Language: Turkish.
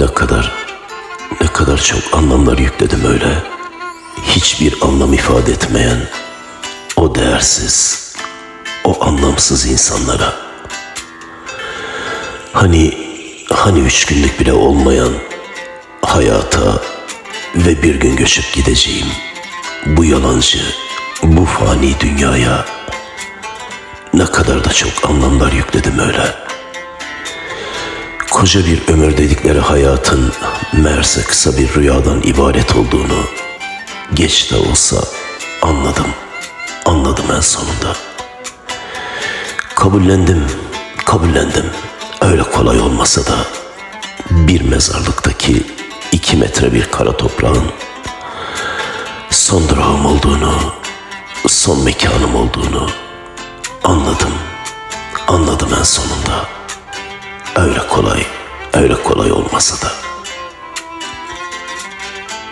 Ne kadar, ne kadar çok anlamlar yükledim öyle. Hiçbir anlam ifade etmeyen o değersiz, o anlamsız insanlara. Hani, hani üç günlük bile olmayan hayata ve bir gün göçüp gideceğim bu yalancı, bu fani dünyaya ne kadar da çok anlamlar yükledim öyle. Koca bir ömür dedikleri hayatın meğerse kısa bir rüyadan ibaret olduğunu geç de olsa anladım. Anladım en sonunda. Kabullendim, kabullendim. Öyle kolay olmasa da bir mezarlıktaki iki metre bir kara toprağın son durağım olduğunu, son mekanım olduğunu anladım. Anladım en sonunda. Öyle kolay, öyle kolay olmasa da.